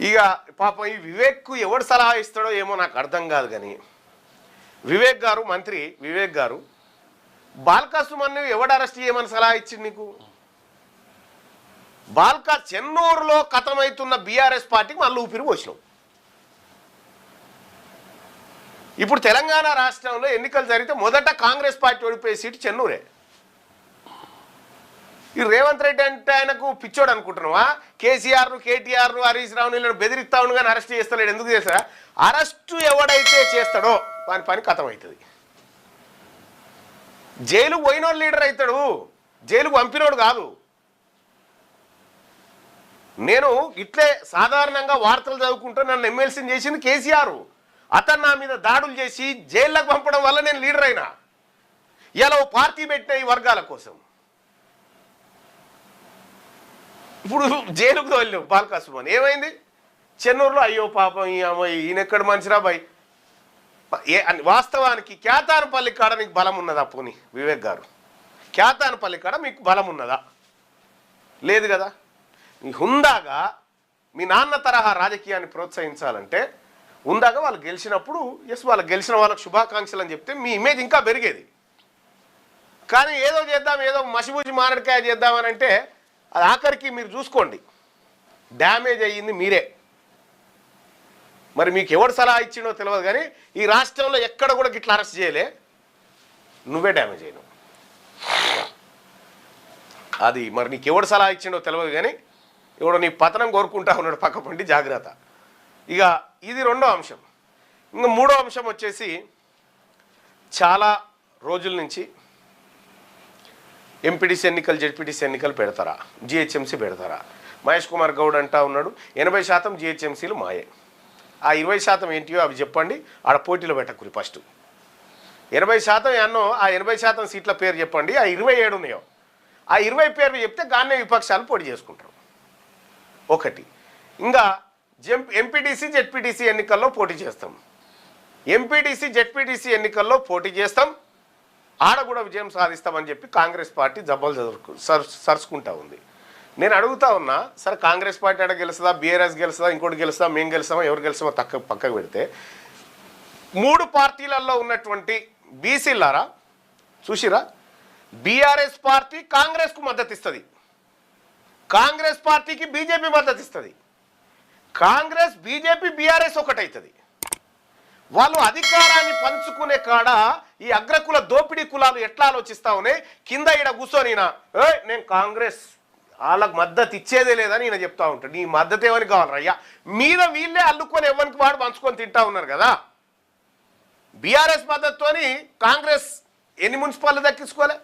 ఇక పాపం ఈ వివేక్కు ఎవడు సలహా ఇస్తాడో ఏమో నాకు అర్థం కాదు కానీ వివేక్ గారు మంత్రి వివేక్ గారు బాల్కా సుమన్ ఎవడు అరెస్ట్ చేయమని సలహా ఇచ్చింది నీకు? బాల్కా చెన్నూరులో కథమవుతున్న బీఆర్ఎస్ పార్టీకి మళ్ళీ ఊపిరి పోసినావు. ఇప్పుడు తెలంగాణ రాష్ట్రంలో ఎన్నికలు జరిగితే మొదట కాంగ్రెస్ పార్టీ ఓడిపోయే సీటు చెన్నూరే. ఈ రేవంత్ రెడ్డి అంటే ఆయనకు పిచ్చోడు అనుకుంటున్నావా? కేసీఆర్ను కేటీఆర్ను హరీష్ రావును వీళ్ళని బెదిరిస్తా ఉండు కానీ అరెస్ట్ చేస్తలేడు. ఎందుకు చేస్తా అరెస్టు ఎవడైతే చేస్తాడో వాని పని కథం అవుతుంది జైలు పోయినోడు లీడర్ అవుతాడు జైలుకు పంపినోడు కాదు. నేను ఇట్లే సాధారణంగా వార్తలు చదువుకుంటూ నన్ను ఎమ్మెల్సీని చేసింది కేసీఆర్. అతను నా మీద దాడులు చేసి జైల్లోకి పంపడం వల్ల నేను లీడర్ అయినా. ఇలా ఓ పార్టీ పెట్టిన ఈ వర్గాల కోసం. ఇప్పుడు జైలుకు తోలినావు బాలకాసుమని ఏమైంది? చెన్నూరులో అయ్యో పాపం ఈ అమ్మాయి ఈయనెక్కడ మనిషిరా బాయ్? ఏ అని వాస్తవానికి క్యాతానపల్లి కాడ నీకు బలం ఉన్నదా పోని వివేక్ గారు? క్యాతానపల్లి కాడ మీకు బలం ఉన్నదా? లేదు కదా? హుందాగా మీ నాన్న తరహా రాజకీయాన్ని ప్రోత్సహించాలంటే హుందాగా వాళ్ళు గెలిచినప్పుడు ఎస్ వాళ్ళు గెలిచిన వాళ్ళకి శుభాకాంక్షలు అని చెప్తే మీ ఇమేజ్ ఇంకా పెరిగేది. కానీ ఏదో చేద్దాం ఏదో మసిబూసి మారడికాయ చేద్దామని అంటే అది ఆఖరికి మీరు చూసుకోండి. డ్యామేజ్ అయ్యింది మీరే. మరి మీకు ఎవడు సలహా ఇచ్చిండో తెలియదు కానీ ఈ రాష్ట్రంలో ఎక్కడ కూడా గిట్లా అరెస్ట్ చేయలే. నువ్వే డ్యామేజ్ అయినావు. అది మరి నీకు ఎవడు సలహా ఇచ్చిండో తెలియదు కానీ ఎవడో నీ పతనం కోరుకుంటా ఉన్నాడు పక్క పండి జాగ్రత్త. ఇక ఇది రెండో అంశం. ఇంకా మూడో అంశం వచ్చేసి చాలా రోజుల నుంచి ఎంపీటీసీ ఎన్నికలు జెడ్పీటీసీ ఎన్నికలు పెడతారా? జిహెచ్ఎంసీ పెడతారా? మహేష్ కుమార్ గౌడ్ అంటా ఉన్నాడు ఎనభై శాతం జిహెచ్ఎంసీలు మాయే. ఆ ఇరవై శాతం ఏంటియో అవి చెప్పండి ఆడ పోటీలో పెట్టకురి ఫస్ట్. ఎనభై శాతం ఎన్నో ఆ ఎనభై శాతం సీట్ల పేరు చెప్పండి ఆ ఇరవై ఏడు ఉన్నాయో. ఆ ఇరవై పేర్లు చెప్తే గాన్నే విపక్షాలు పోటీ చేసుకుంటారు. ఒకటి. ఇంకా జెం ఎంపీటీసీ జెడ్పీటీసీ ఎన్నికల్లో పోటీ చేస్తాం. ఎంపీటీసీ జెడ్పీటీసీ ఎన్నికల్లో పోటీ చేస్తాం ఆడ కూడా విజయం సాధిస్తామని చెప్పి కాంగ్రెస్ పార్టీ జబ్బలు చదువుకు సర్ సరుచుకుంటా ఉంది. నేను అడుగుతా ఉన్నా సరే కాంగ్రెస్ పార్టీ ఆడ గెలుస్తుందా బీఆర్ఎస్ గెలుస్తుందా ఇంకోటి గెలుస్తుందా మేము గెలుస్తామా ఎవరు గెలుస్తామో తక్క పక్కకు పెడితే. మూడు పార్టీలలో ఉన్నటువంటి బీసీలారా చూసిరా? బీఆర్ఎస్ పార్టీ కాంగ్రెస్కు మద్దతు ఇస్తుంది కాంగ్రెస్ పార్టీకి బీజేపీ మద్దతు ఇస్తుంది కాంగ్రెస్ బీజేపీ బీఆర్ఎస్ ఒకటవుతుంది వాళ్ళు అధికారాన్ని పంచుకునే కాడ ఈ అగ్రకుల దోపిడీ కులాలు ఎట్లా ఆలోచిస్తా ఉన్నాయి? కింద ఈడ కూర్చొని ఏ నేను కాంగ్రెస్ వాళ్ళకి మద్దతు ఇచ్చేదే లేదని ఈయన చెప్తా ఉంటాడు. నీ మద్దతు ఏమని కావాలయ్యా మీద వీళ్ళే అల్లుకొని ఎవరికి వాడు పంచుకొని తింటా ఉన్నారు కదా? బీఆర్ఎస్ మద్దతుతోని కాంగ్రెస్ ఎన్ని మున్సిపాలిటీ దక్కించుకోలే?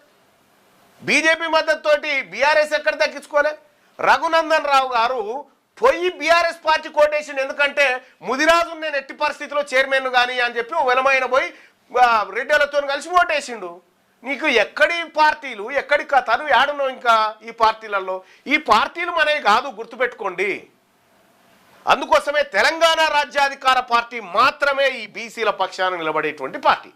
బీజేపీ మద్దతుతోటి బీఆర్ఎస్ ఎక్కడ దక్కించుకోలే? రఘునందన్ రావు గారు పోయి బీఆర్ఎస్ పార్టీ కోటేసిండు. ఎందుకంటే ముదిరాజు నేను ఎట్టి పరిస్థితిలో చైర్మన్ కానీ అని చెప్పి వెలమైన పోయి రెడ్డిలతో కలిసి ఓటేసిండు. నీకు ఎక్కడి పార్టీలు ఎక్కడి తను ఏడను ఇంకా ఈ పార్టీలలో? ఈ పార్టీలు మనవి కాదు గుర్తుపెట్టుకోండి. అందుకోసమే తెలంగాణ రాజ్యాధికార పార్టీ మాత్రమే ఈ బీసీల పక్షాన నిలబడేటువంటి పార్టీ.